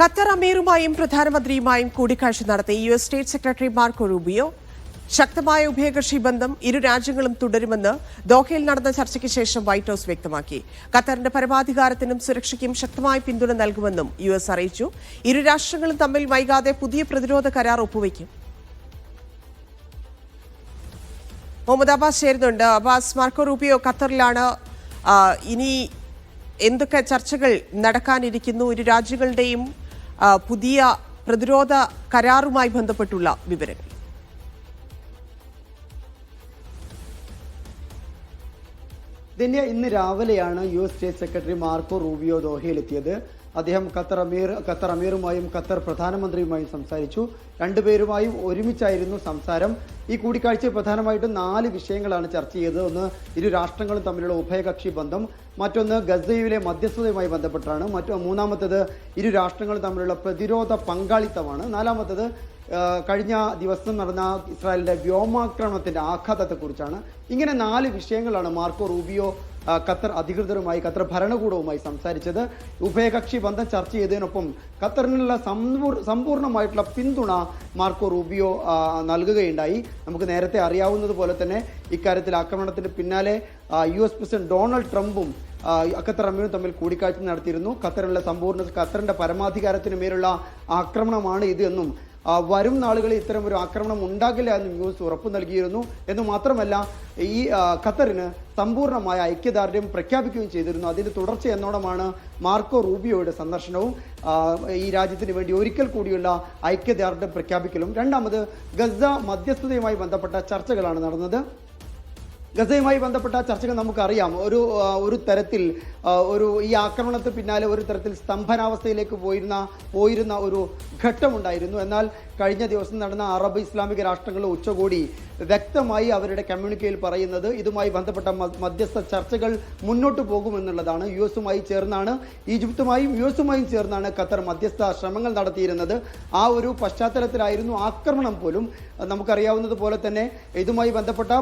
Qatar അമീറുമായും പ്രധാനമന്ത്രിയുമായും കൂടിക്കാഴ്ച നടത്തി U S state secretary Marco Rubio. ശക്തമായ ഉഭയകക്ഷി ബന്ധം ഇരു രാജ്യങ്ങളും തുടരുമെന്ന് ദോഹയിൽ നടന്ന ചർച്ചയ്ക്ക് ശേഷം വൈറ്റ് ഹൌസ് വ്യക്തമാക്കി. ഖത്തറിന്റെ പരമാധികാരത്തിനും സുരക്ഷയ്ക്കും ശക്തമായ പിന്തുണ നൽകുമെന്നും യു എസ് അറിയിച്ചു. ഇരു രാഷ്ട്രങ്ങളും തമ്മിൽ വൈകാതെ പുതിയ പ്രതിരോധ കരാർ ഒപ്പുവയ്ക്കും മുഹമ്മദ് അബ്ബാസ് ചേരുന്നുണ്ട്. അബ്ബാസ് മാർക്കോ റൂബിയോ ഖത്തറിലാണ് ഇനി എന്തൊക്കെ ചർച്ചകൾ നടക്കാനിരിക്കുന്നു? ഇരു രാജ്യങ്ങളുടെയും പുതിയ പ്രതിരോധ കരാറുമായി ബന്ധപ്പെട്ടുള്ള വിവരങ്ങൾ. ധന്യ ഇന്ന് രാവിലെയാണ് U S state secretary Marco Rubio ദോഹയിലെത്തിയത്. അദ്ദേഹം ഖത്തർ അമീർ ഖത്തർ അമീറുമായും ഖത്തർ പ്രധാനമന്ത്രിയുമായും സംസാരിച്ചു. രണ്ടുപേരുമായും ഒരുമിച്ചായിരുന്നു സംസാരം. ഈ കൂടിക്കാഴ്ച പ്രധാനമായിട്ടും നാല് വിഷയങ്ങളാണ് ചർച്ച ചെയ്തത്. ഒന്ന് ഇരു രാഷ്ട്രങ്ങളും തമ്മിലുള്ള ഉഭയകക്ഷി ബന്ധം. മറ്റൊന്ന് ഗസയിലെ മധ്യസ്ഥതയുമായി ബന്ധപ്പെട്ടാണ്. മറ്റു മൂന്നാമത്തത് ഇരു രാഷ്ട്രങ്ങളും തമ്മിലുള്ള പ്രതിരോധ പങ്കാളിത്തമാണ്. നാലാമത്തത് കഴിഞ്ഞ ദിവസം നടന്ന ഇസ്രായേലിന്റെ വ്യോമാക്രമണത്തിന്റെ ആഘാതത്തെക്കുറിച്ചാണ്. ഇങ്ങനെ നാല് വിഷയങ്ങളാണ് മാർക്കോ റൂബിയോ ഖത്തർ അധികൃതരുമായി ഖത്തർ ഭരണകൂടവുമായി സംസാരിച്ചത് ഉഭയകക്ഷി ബന്ധം ചർച്ച ചെയ്തതിനൊപ്പം ഖത്തറിനുള്ള സമ്പൂർ സമ്പൂർണമായിട്ടുള്ള പിന്തുണ മാർക്കോ റൂബിയോ നൽകുകയുണ്ടായി. നമുക്ക് നേരത്തെ അറിയാവുന്നത് പോലെ തന്നെ ഇക്കാര്യത്തിൽ ആക്രമണത്തിന് പിന്നാലെ യു എസ് പ്രസിഡന്റ് ഡൊണാൾഡ് ട്രംപും ഖത്തർ അമീറും തമ്മിൽ കൂടിക്കാഴ്ച നടത്തിയിരുന്നു. ഖത്തറിലുള്ള സമ്പൂർണ ഖത്തറിന്റെ പരമാധികാരത്തിന് മേലുള്ള ആക്രമണമാണ് ഇത് എന്നും വരും നാളുകളിൽ ഇത്തരം ഒരു ആക്രമണം ഉണ്ടാകില്ല എന്ന് എസ് ഉറപ്പു നൽകിയിരുന്നു. എന്ന് മാത്രമല്ല ഈ ഖത്തറിന് സമ്പൂർണമായ ഐക്യദാർഢ്യം പ്രഖ്യാപിക്കുകയും ചെയ്തിരുന്നു. അതിന്റെ തുടർച്ച എന്നോണമാണ് മാർക്കോ റൂബിയോയുടെ സന്ദർശനവും ഈ രാജ്യത്തിന് വേണ്ടി ഒരിക്കൽ കൂടിയുള്ള ഐക്യദാർഢ്യം പ്രഖ്യാപിക്കലും. രണ്ടാമത് ഗസ മധ്യസ്ഥതയുമായി ബന്ധപ്പെട്ട ചർച്ചകളാണ് നടന്നത്. ഗസയുമായി ബന്ധപ്പെട്ട ചർച്ചകൾ നമുക്കറിയാം. ഒരു ഒരു തരത്തിൽ ഒരു ഈ ആക്രമണത്തിന് പിന്നാലെ ഒരു തരത്തിൽ സ്തംഭനാവസ്ഥയിലേക്ക് പോയിരുന്ന പോയിരുന്ന ഒരു ഘട്ടമുണ്ടായിരുന്നു. എന്നാൽ കഴിഞ്ഞ ദിവസം നടന്ന അറബ് ഇസ്ലാമിക രാഷ്ട്രങ്ങളുടെ ഉച്ചകോടി വ്യക്തമായി അവരുടെ കമ്മ്യൂണിക്കയിൽ പറയുന്നത് ഇതുമായി ബന്ധപ്പെട്ട മധ്യസ്ഥ ചർച്ചകൾ മുന്നോട്ട് പോകുമെന്നുള്ളതാണ്. യു എസുമായി ചേർന്നാണ് ഈജിപ്തുമായും യു എസുമായും ചേർന്നാണ് ഖത്തർ മധ്യസ്ഥ ശ്രമങ്ങൾ നടത്തിയിരുന്നത്. ആ ഒരു പശ്ചാത്തലത്തിലായിരുന്നു ആക്രമണം പോലും. നമുക്കറിയാവുന്നത് പോലെ തന്നെ ഇതുമായി ബന്ധപ്പെട്ട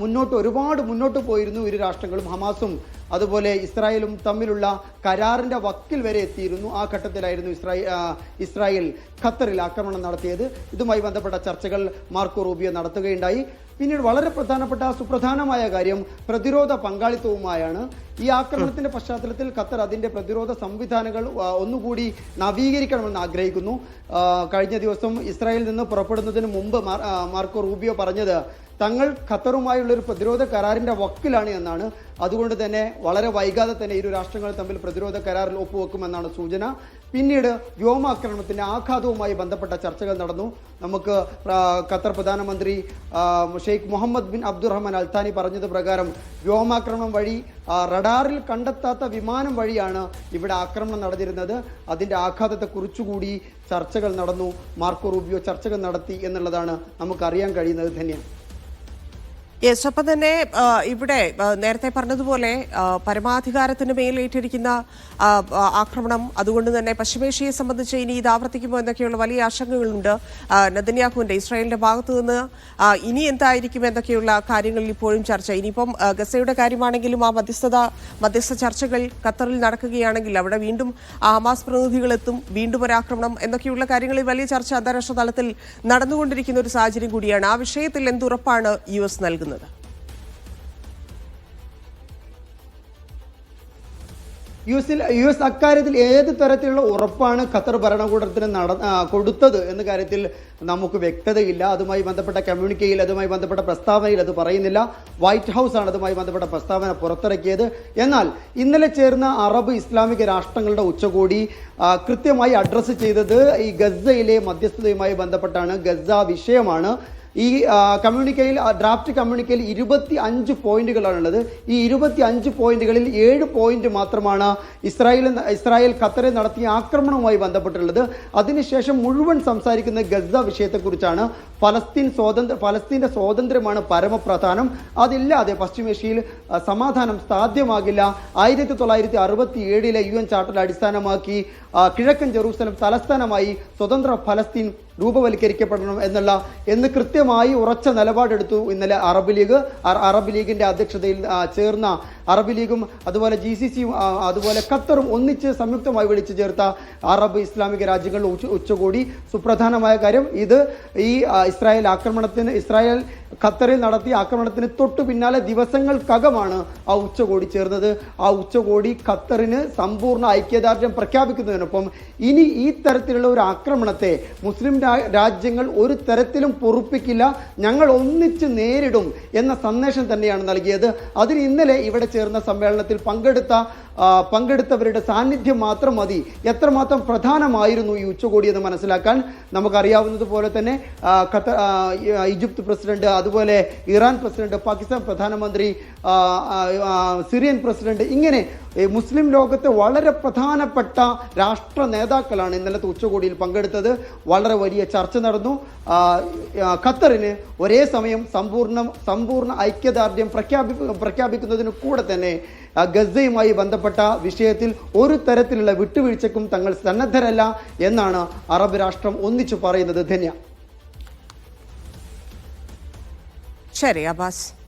മുന്നോട്ട് ഒരുപാട് മുന്നോട്ട് പോയിരുന്നു ഇരു രാഷ്ട്രങ്ങളും. ഹമാസും അതുപോലെ ഇസ്രായേലും തമ്മിലുള്ള കരാറിന്റെ വക്കിൽ വരെ എത്തിയിരുന്നു. ആ ഘട്ടത്തിലായിരുന്നു ഇസ്രായേൽ ഇസ്രായേൽ ഖത്തറിൽ ആക്രമണം നടത്തിയത്. ഇതുമായി ബന്ധപ്പെട്ട ചർച്ചകൾ മാർക്കോ റൂബിയോ നടത്തുകയുണ്ടായി. പിന്നീട് വളരെ പ്രധാനപ്പെട്ട സുപ്രധാനമായ കാര്യം പ്രതിരോധ പങ്കാളിത്തവുമായാണ്. ഈ ആക്രമണത്തിന്റെ പശ്ചാത്തലത്തിൽ ഖത്തർ അതിന്റെ പ്രതിരോധ സംവിധാനങ്ങൾ ഒന്നുകൂടി നവീകരിക്കണമെന്ന് ആഗ്രഹിക്കുന്നു. കഴിഞ്ഞ ദിവസം ഇസ്രായേലിൽ നിന്ന് പുറപ്പെടുന്നതിന് മുമ്പ് മാർക്കോ റൂബിയോ പറഞ്ഞത് തങ്ങൾ ഖത്തറുമായുള്ള ഒരു പ്രതിരോധ കരാറിന്റെ വക്കിലാണ് എന്നാണ്. അതുകൊണ്ട് തന്നെ വളരെ വൈകാതെ തന്നെ ഇരു രാഷ്ട്രങ്ങൾ തമ്മിൽ പ്രതിരോധ കരാറിൽ ഒപ്പുവെക്കുമെന്നാണ് സൂചന. പിന്നീട് വ്യോമാക്രമണത്തിന്റെ ആഘാതവുമായി ബന്ധപ്പെട്ട ചർച്ചകൾ നടന്നു. നമുക്ക് ഖത്തർ പ്രധാനമന്ത്രി Sheikh Mohammed bin Abdulrahman Al Thani പറഞ്ഞത് പ്രകാരം വ്യോമാക്രമണം വഴി റഡാറിൽ കണ്ടെത്താത്ത വിമാനം വഴിയാണ് ഇവിടെ ആക്രമണം നടന്നിരുന്നത്. അതിന്റെ ആഘാതത്തെക്കുറിച്ചുകൂടി ചർച്ചകൾ നടന്നു. മാർക്കോ റൂബിയോ ചർച്ചകൾ നടത്തി എന്നുള്ളതാണ് നമുക്കറിയാൻ കഴിയുന്നത് ധന്യം. യെസ് അപ്പം തന്നെ ഇവിടെ നേരത്തെ പറഞ്ഞതുപോലെ പരമാധികാരത്തിന് മേലേറ്റിരിക്കുന്ന ആക്രമണം അതുകൊണ്ട് തന്നെ പശ്ചിമേഷ്യയെ സംബന്ധിച്ച് ഇനി ഇത് ആവർത്തിക്കുമോ എന്നൊക്കെയുള്ള വലിയ ആശങ്കകളുണ്ട്. നദന്യാഹുവിന്റെ ഇസ്രായേലിന്റെ ഭാഗത്തു നിന്ന് ഇനി എന്തായിരിക്കും എന്നൊക്കെയുള്ള കാര്യങ്ങളിൽ ഇപ്പോഴും ചർച്ച. ഇനിയിപ്പം ഗസയുടെ കാര്യമാണെങ്കിലും ആ മധ്യസ്ഥത മധ്യസ്ഥ ചർച്ചകൾ ഖത്തറിൽ നടക്കുകയാണെങ്കിൽ അവിടെ വീണ്ടും ഹമാസ് പ്രതിനിധികളെത്തും വീണ്ടും ഒരാക്രമണം എന്നൊക്കെയുള്ള കാര്യങ്ങളിൽ വലിയ ചർച്ച അന്താരാഷ്ട്ര തലത്തിൽ നടന്നുകൊണ്ടിരിക്കുന്ന ഒരു സാഹചര്യം കൂടിയാണ്. ആ വിഷയത്തിൽ എന്തുറപ്പാണ് യു എസ് നൽകുന്നത്? യു എസിൽ യു എസ് അക്കാര്യത്തിൽ ഏത് തരത്തിലുള്ള ഉറപ്പാണ് ഖത്തർ ഭരണകൂടത്തിന് നട കൊടുത്തത് എന്ന കാര്യത്തിൽ നമുക്ക് വ്യക്തതയില്ല. അതുമായി ബന്ധപ്പെട്ട കമ്മ്യൂണിക്കയിൽ അതുമായി ബന്ധപ്പെട്ട പ്രസ്താവനയിൽ അത് പറയുന്നില്ല. വൈറ്റ് ഹൗസ് ആണ് അതുമായി ബന്ധപ്പെട്ട പ്രസ്താവന പുറത്തിറക്കിയത്. എന്നാൽ ഇന്നലെ ചേർന്ന അറബ് ഇസ്ലാമിക രാഷ്ട്രങ്ങളുടെ ഉച്ചകോടി കൃത്യമായി അഡ്രസ്സ് ചെയ്തത് ഈ ഗസയിലെ മധ്യസ്ഥതയുമായി ബന്ധപ്പെട്ടാണ്. ഗസ വിഷയമാണ്. ഈ കമ്മ്യൂണിക്കയിൽ ഡ്രാഫ്റ്റ് കമ്മ്യൂണിക്കയിൽ ഇരുപത്തി അഞ്ച് പോയിന്റുകളാണുള്ളത്. ഈ ഇരുപത്തി അഞ്ച് പോയിന്റുകളിൽ ഏഴ് പോയിന്റ് മാത്രമാണ് ഇസ്രായേൽ ഇസ്രായേൽ ഖത്തറെ നടത്തിയ ആക്രമണവുമായി ബന്ധപ്പെട്ടുള്ളത് അതിനുശേഷം മുഴുവൻ സംസാരിക്കുന്ന ഗസ വിഷയത്തെക്കുറിച്ചാണ് ഫലസ്തീൻ സ്വാതന്ത്ര്യ ഫലസ്തീന്റെ സ്വാതന്ത്ര്യമാണ് പരമപ്രധാനം. അതില്ലാതെ പശ്ചിമേഷ്യയിൽ സമാധാനം സാധ്യമാകില്ല. ആയിരത്തി തൊള്ളായിരത്തി അറുപത്തി ഏഴിലെ യു എൻ ചാർട്ടർ അടിസ്ഥാനമാക്കി കിഴക്കൻ ജെറൂസലം തലസ്ഥാനമായി സ്വതന്ത്ര ഫലസ്തീൻ രൂപവൽക്കരിക്കപ്പെടണം എന്നുള്ള എന്ന് കൃത്യമായി ഉറച്ച നിലപാടെടുത്തു ഇന്നലെ അറബ് ലീഗ്. അറബ് ലീഗിന്റെ അധ്യക്ഷതയിൽ ചേർന്ന അറബ് ലീഗും അതുപോലെ ജി സി സിയും അതുപോലെ ഖത്തറും ഒന്നിച്ച് സംയുക്തമായി വിളിച്ചു ചേർത്ത അറബ് ഇസ്ലാമിക രാജ്യങ്ങൾ ഉച്ച ഉച്ചകൂടി. സുപ്രധാനമായ കാര്യം ഇത് ഈ ഇസ്രായേൽ ആക്രമണത്തിന് ഇസ്രായേൽ ഖത്തറിൽ നടത്തിയ ആക്രമണത്തിന് തൊട്ടു പിന്നാലെ ദിവസങ്ങൾക്കകമാണ് ആ ഉച്ചകോടി ചേർന്നത്. ആ ഉച്ചകോടി ഖത്തറിന് സമ്പൂർണ ഐക്യദാർഢ്യം പ്രഖ്യാപിക്കുന്നതിനൊപ്പം ഇനി ഈ തരത്തിലുള്ള ഒരു ആക്രമണത്തെ മുസ്ലിം രാജ്യങ്ങൾ ഒരു തരത്തിലും പൊറുപ്പിക്കില്ല. ഞങ്ങൾ ഒന്നിച്ച് നേരിടും എന്ന സന്ദേശം തന്നെയാണ് നൽകിയത്. അതിന് ഇന്നലെ ഇവിടെ ചേർന്ന സമ്മേളനത്തിൽ പങ്കെടുത്ത പങ്കെടുത്തവരുടെ സാന്നിധ്യം മാത്രം മതി. എത്രമാത്രം പ്രധാനമായിരുന്നു ഈ ഉച്ചകോടി എന്ന് മനസ്സിലാക്കാൻ നമുക്കറിയാവുന്നതുപോലെ തന്നെ ഖത്തർ ഈജിപ്ത് പ്രസിഡന്റ് അതുപോലെ ഇറാൻ പ്രസിഡന്റ് പാകിസ്ഥാൻ പ്രധാനമന്ത്രി സിറിയൻ പ്രസിഡന്റ് ഇങ്ങനെ മുസ്ലിം ലോകത്തെ വളരെ പ്രധാനപ്പെട്ട രാഷ്ട്ര നേതാക്കളാണ് ഇന്നലത്തെ ഉച്ചകോടിയിൽ പങ്കെടുത്തത്. വളരെ വലിയ ചർച്ച നടന്നു. ഖത്തറിന് ഒരേ സമയം സമ്പൂർണ സമ്പൂർണ ഐക്യദാർഢ്യം പ്രഖ്യാപി പ്രഖ്യാപിക്കുന്നതിന് കൂടെ തന്നെ ഗസയുമായി ബന്ധപ്പെട്ട വിഷയത്തിൽ ഒരു തരത്തിലുള്ള വിട്ടുവീഴ്ചക്കും തങ്ങൾ സന്നദ്ധരല്ല എന്നാണ് അറബ് രാഷ്ട്രം ഒന്നിച്ചു പറയുന്നത്. ധന്യ. ശരി അബ്ബാസ്.